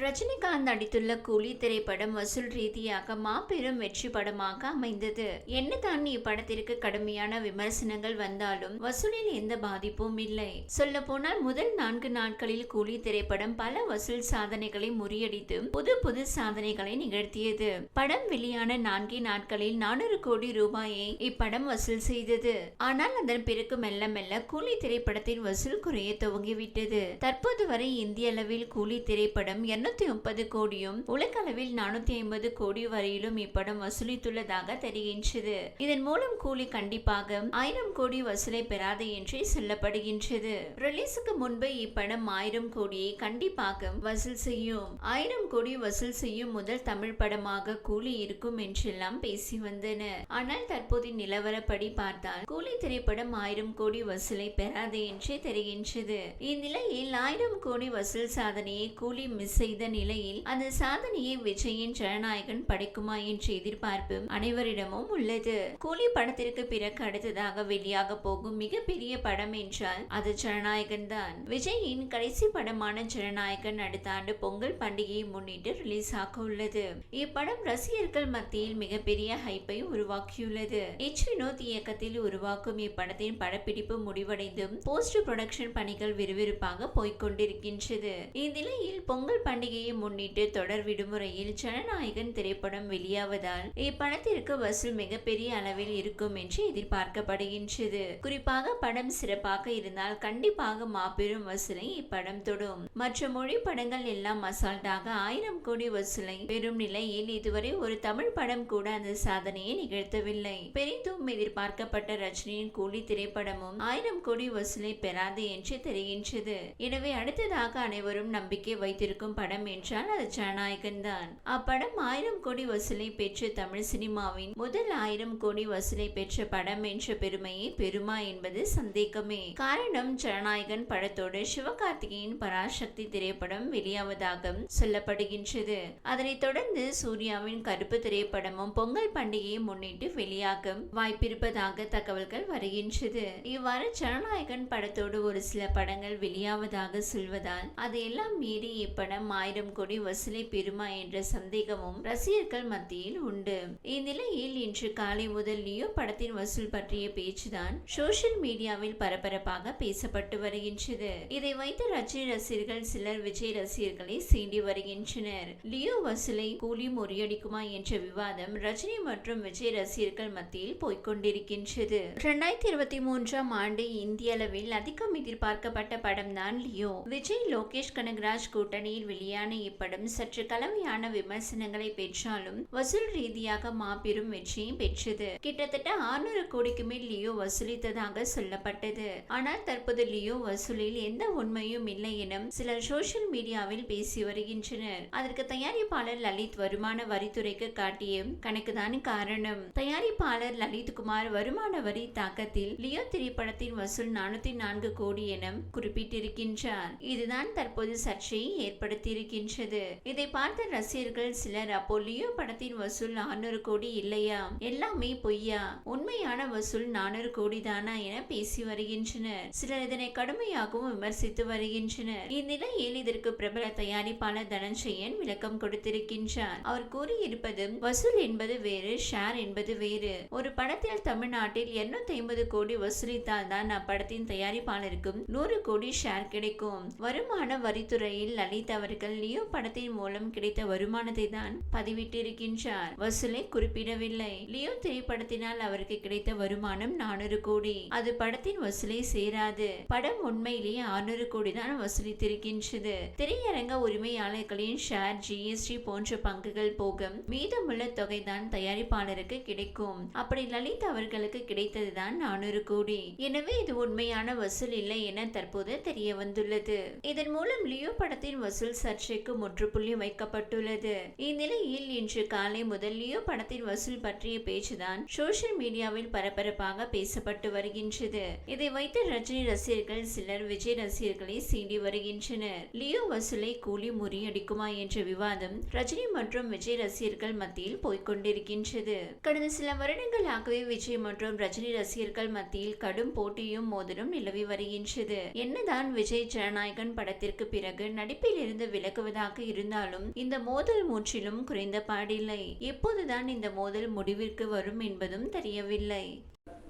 ரஜினிகாந்த் நடித்துள்ள கூலி திரைப்படம் வசூல் ரீதியாக மாபெரும் வெற்றி படமாக அமைந்தது. என்னதான் இப்படத்திற்கு கடுமையான விமர்சனங்கள் வந்தாலும் வசூலில் எந்த பாதிப்பும் இல்லை. சொல்ல போனால் முதல் நான்கு நாட்களில் கூலி திரைப்படம் பல வசூல் சாதனைகளை முறியடித்து புது புது சாதனைகளை நிகழ்த்தியது. படம் வெளியான நான்கே நாட்களில் நானூறு கோடி ரூபாயை இப்படம் வசூல் செய்தது. ஆனால் அதன் பிறகு மெல்ல மெல்ல கூலி திரைப்படத்தின் வசூல் குறைய துவங்கிவிட்டது. தற்போது வரை இந்திய அளவில் கூலி திரைப்படம் இருநூத்தி முப்பது கோடியும் உலக அளவில் நானூத்தி ஐம்பது கோடி வரையிலும் இப்படம் வசூலித்துள்ளதாக தெரிகின்றது. இதன் மூலம் கூலி கண்டிப்பாக ஆயிரம் கோடி வசூலை பெறாது என்று சொல்லப்படுகின்றது. ரிலீஸுக்கு முன்பு இப்படம் ஆயிரம் கோடியை கண்டிப்பாக வசூல் செய்யும். ஆயிரம் கோடி வசூல் செய்யும் முதல் தமிழ் படமாக கூலி இருக்கும் என்றெல்லாம் பேசி வந்தனர் ஆனால் தற்போது நிலவரப்படி பார்த்தால் கூலி திரைப்படம் ஆயிரம் கோடி வசூலை பெறாது என்றே தெரிகின்றது. இந்நிலையில் ஆயிரம் கோடி வசூல் சாதனையை கூலி மிஸ் செய்ய செய்த நிலையில் அந்த சாதனையை விஜயின் ஜனநாயகன் படைக்குமா என்ற எதிர்பார்ப்பு அனைவரிடமும் உள்ளது. கூலி படத்திற்கு பிறகு அடுத்ததாக வெளியாக போகும் மிகப்பெரிய படம் என்றால் அது ஜனநாயகன் தான். விஜயின் கடைசி படமான ஜனநாயகன் அடுத்த ஆண்டு பொங்கல் பண்டிகையை முன்னிட்டு ரிலீஸ் ஆக உள்ளது. இப்படம் ரசிகர்கள் மத்தியில் மிகப்பெரிய ஹைப்பை உருவாக்கியுள்ளது. எச் வினோத் இயக்கத்தில் உருவாக்கும் இப்படத்தின் படப்பிடிப்பு முடிவடைந்தும் போஸ்ட் ப்ரொடக்ஷன் பணிகள் விறுவிறுப்பாக போய்கொண்டிருக்கின்றது இந்நிலையில் பொங்கல் பண்டிகை பண்டிகையை முன்னிட்டு தொடர் விடுமுறையில் ஜனநாயகன் திரைப்படம் வெளியாவதால் இப்படத்திற்கு வசூல் மிகப்பெரிய அளவில் இருக்கும் என்று எதிர்பார்க்கப்படுகின்றது. குறிப்பாக படம் சிறப்பாக இருந்தால் கண்டிப்பாக மாபெரும் வசூலை இப்படம் தொடும். மற்ற மொழி படங்கள் எல்லாம் அசால்ட்டாக ஆயிரம் கோடி வசூலை பெறும் நிலையில் இதுவரை ஒரு தமிழ் படம் கூட அந்த சாதனையை நிகழ்த்தவில்லை. பெரிதும் எதிர்பார்க்கப்பட்ட ரஜினியின் கூலி திரைப்படமும் ஆயிரம் கோடி வசூலை பெறாது என்று தெரிகின்றது. எனவே அடுத்ததாக அனைவரும் நம்பிக்கை வைத்திருக்கும் படம் படம் என்றால் அது ஜனநாயகன் தான். அப்படம் ஆயிரம் கோடி வசூலை பெற்ற தமிழ் சினிமாவின் முதல் ஆயிரம் கோடி வசூலை பெற்ற படம் என்ற பெருமையை பெறுமா என்பது சந்தேகமே. காரணம் ஜனநாயகன் படத்தோடு சிவகார்த்திகேயன் பராசக்தி திரைப்படம் வெளியாவதாக சொல்லப்படுகின்றது. அதனைத் தொடர்ந்து சூர்யாவின் கருப்பு திரைப்படமும் பொங்கல் பண்டிகையை முன்னிட்டு வெளியாகும் வாய்ப்பிருப்பதாக தகவல்கள் வருகின்றது. இவ்வாறு ஜனநாயகன் படத்தோடு ஒரு சில படங்கள் வெளியாவதாக சொல்வதால் அதையெல்லாம் மீறி இப்படம் ஆயிரம் கோடி வசூலை பெறுமா என்ற சந்தேகமும் ரசிகர்கள் மத்தியில் உண்டு. இந்நிலையில் இன்று காலை முதல் லியோ படத்தின் வசூல் பற்றிய பேச்சுதான் சோசியல் மீடியாவில் பரபரப்பாக பேசப்பட்டு வருகின்றது. இதை வைத்து ரஜினி ரசிகர்கள் சிலர் விஜய் ரசிகர்களை சீண்டி வருகின்றனர். லியோ வசூலை கூலி முறியடிக்குமா என்ற விவாதம் ரஜினி மற்றும் விஜய் ரசிகர்கள் மத்தியில் போய்கொண்டிருக்கின்றது இரண்டாயிரத்தி இருபத்தி மூன்றாம் ஆண்டு இந்திய அளவில் அதிகம் எதிர்பார்க்கப்பட்ட படம் தான் லியோ. விஜய் லோகேஷ் கனகராஜ் கூட்டணியில் வெளியே வெளியான இப்படம் சற்று கலவையான விமர்சனங்களை பெற்றாலும் வசூல் ரீதியாக மாபெரும் வெற்றியை பெற்றது. கிட்டத்தட்ட ஆறுநூறு கோடிக்கு மேல் லியோ வசூலித்ததாக சொல்லப்பட்டது. ஆனால் தற்போது லியோ வசூலில் எந்த உண்மையும் இல்லை என சிலர் சோசியல் மீடியாவில் பேசி வருகின்றனர். அதற்கு தயாரிப்பாளர் லலித் வருமான வரித்துறைக்கு காட்டிய கணக்குதான் காரணம். தயாரிப்பாளர் லலித் குமார் வருமான வரி தாக்கத்தில் லியோ திரைப்படத்தின் வசூல் நானூத்தி நான்கு கோடி என குறிப்பிட்டிருக்கின்றார். இதுதான் தற்போது சர்ச்சையை ஏற்படுத்தி இருக்கின்றது. இதை பார்த்த ரசிகர்கள் சிலர் அப்போ லியோ படத்தின் வசூல் நானூறு கோடி இல்லையா? எல்லாமே பொய்யா? உண்மையான வசூல் நானூறு கோடி தானா? என பேசி வருகின்றனர். சிலர் இதனை கடுமையாகவும் விமர்சித்து வருகின்றனர். இந்நிலையில் இதற்கு பிரபல தயாரிப்பாளர் தனஞ்சயன் விளக்கம் கொடுத்திருக்கின்றார். அவர் கூறியிருப்பது வசூல் என்பது வேறு ஷேர் என்பது வேறு. ஒரு படத்தில் தமிழ்நாட்டில் இருநூத்தி ஐம்பது கோடி வசூலித்தால் தான் அப்படத்தின் தயாரிப்பாளருக்கும் நூறு கோடி ஷேர் கிடைக்கும். வருமான வரித்துறையில் லலித் அவர்கள் லியோ படத்தின் மூலம் கிடைத்த வருமானத்தை தான் பதிவிட்டிருக்கின்றார். வசூலை குறிப்பிடவில்லை. லியோ திரைப்படத்தினால் அவருக்கு கிடைத்த வருமானம் நானூறு கோடி. அது படத்தின் வசூலை சேராது. படம் உண்மையிலேயே ஆறுநூறு கோடி தான் வசூலித்திருக்கின்றது. திரையரங்க உரிமையாளர்களின் ஷேர் ஜிஎஸ்டி போன்ற பங்குகள் போக மீதமுள்ள தொகை தான் தயாரிப்பாளருக்கு கிடைக்கும். அப்படி லலித் அவர்களுக்கு கிடைத்தது தான் நானூறு கோடி. எனவே இது உண்மையான வசூல் இல்லை என தற்போது தெரிய வந்துள்ளது இதன் மூலம் லியோ படத்தின் வசூல் சர்ச்சைக்கு முற்றுப்புள்ளி வைக்கப்பட்டுள்ளது. இந்நிலையில் இன்று காலை முதல் லியோ படத்தின் வசூல் பற்றிய பேச்சுதான் சோசியல் மீடியாவில் பரபரப்பாக பேசப்பட்டு வருகின்றது. இதை வைத்து ரஜினி ரசிகர்கள் சிலர் விஜய் ரசிகர்களை சீண்டி வருகின்றனர். லியோ வசூலை கூலி முறியடிக்குமா என்ற விவாதம் ரஜினி மற்றும் விஜய் ரசிகர்கள் மத்தியில் போய்கொண்டிருக்கின்றது கடந்த சில வருடங்களாகவே விஜய் மற்றும் ரஜினி ரசிகர்கள் மத்தியில் கடும் போட்டியும் மோதலும் நிலவி வருகின்றது. என்னதான் விஜய் ஜனநாயகன் படத்திற்கு பிறகு நடிப்பில் இருந்து விளக்குவதாக இருந்தாலும் இந்த மோதல் முற்றிலும் குறைந்த பாடில்லை. எப்போதுதான் இந்த மோதல் முடிவிற்கு வரும் என்பதும் தெரியவில்லை.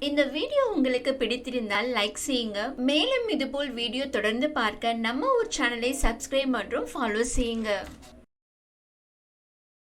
இந்த வீடியோ உங்களுக்கு பிடித்திருந்தால் லைக் செய்யுங்க. மேலும் இதுபோல் வீடியோ தொடர்ந்து பார்க்க நம்ம ஒரு சேனலை சப்ஸ்கிரைப் மற்றும் ஃபாலோ செய்யுங்க.